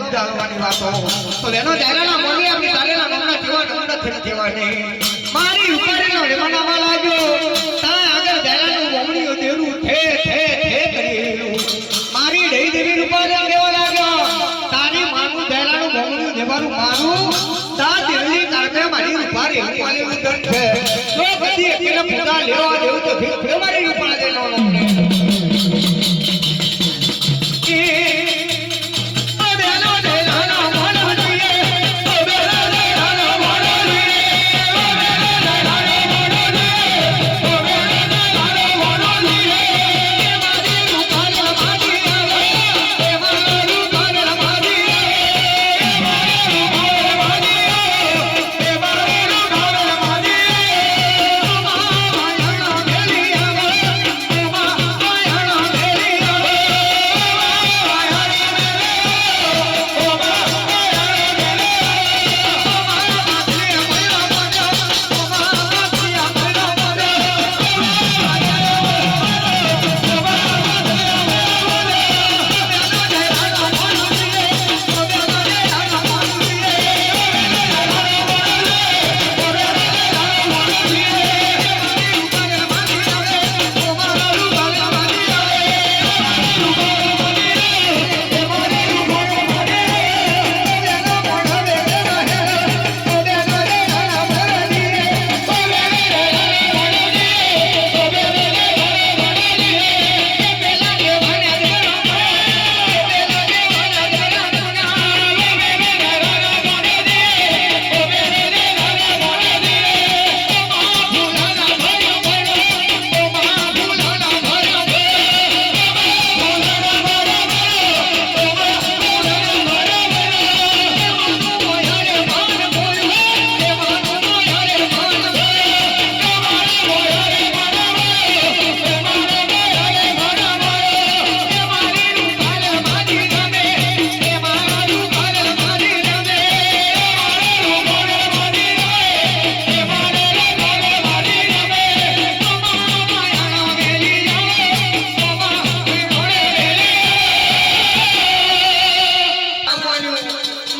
આવવાની વાતો. તો એનો જાયરાના મોની આપણી તારેલા નામના જીવા નંદ થઈ જવાની મારી ઉપાડેલો રેમાનામાં લાગ્યો. તા આગળ જાયરાનું મોમણીઓ દેરું થે થે થે કરેલું. મારી ડઈ દેવી રૂપાને કેવા લાગ્યો. તારી માનું જાયરાનું મોમણીઓ દેવાનું મારું તા દેવની કારણે મારી રૂપારી રૂપાલી ઉદન છે. જો બધી એકને પૂજા લેવા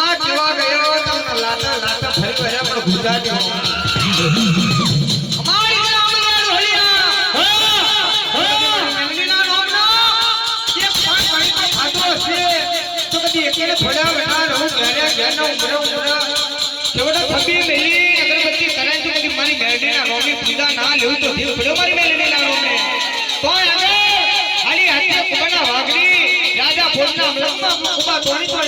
માં કેવા ગયો? તમને લાતા લાતા ફરી ગયા પણ ગુજરાતી અમારી મેલી અગરબત્તી કરાય તો કદી મારી મેરડીના નામની પૂજા ના લેવું તો થયું પડ્યો રાજા ભોજના